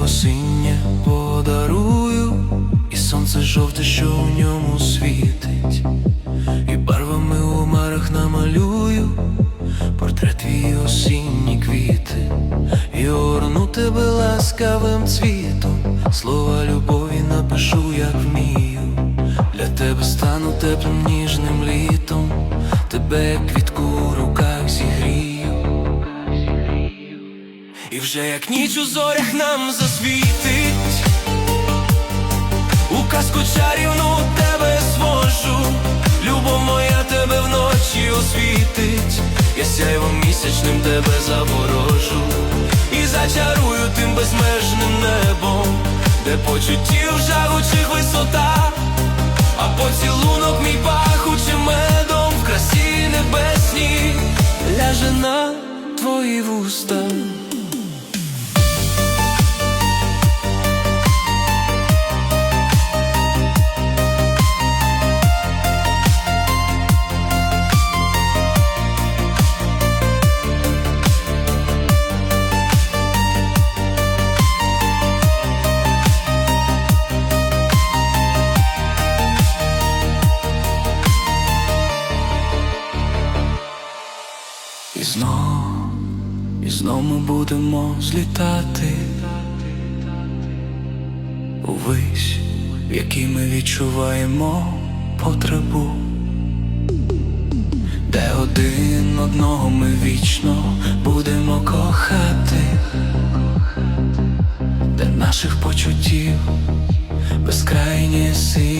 небо подарую, і сонце жовте, що в ньому світить, і барвами у марах намалюю, портрет твій осінні квіти, і орну тебе ласкавим цвітом, слова любові напишу, як вмію, для тебе стану теплим ніжним літом, тебе як вже як ніч у зорях нам засвітить, у казку чарівну тебе свожу, любов моя тебе вночі освітить, я сяйвом місячним тебе заворожу і зачарую тим безмежним небом, де почуттів жагучих висота, а поцілунок мій пахучим медом в красі небесній ляже на твої вуста. І знов, і знов ми будемо злітати. Увись, в якій ми відчуваємо потребу, де один одного ми вічно будемо кохати, де наших почуттів безкрайнє синє небо.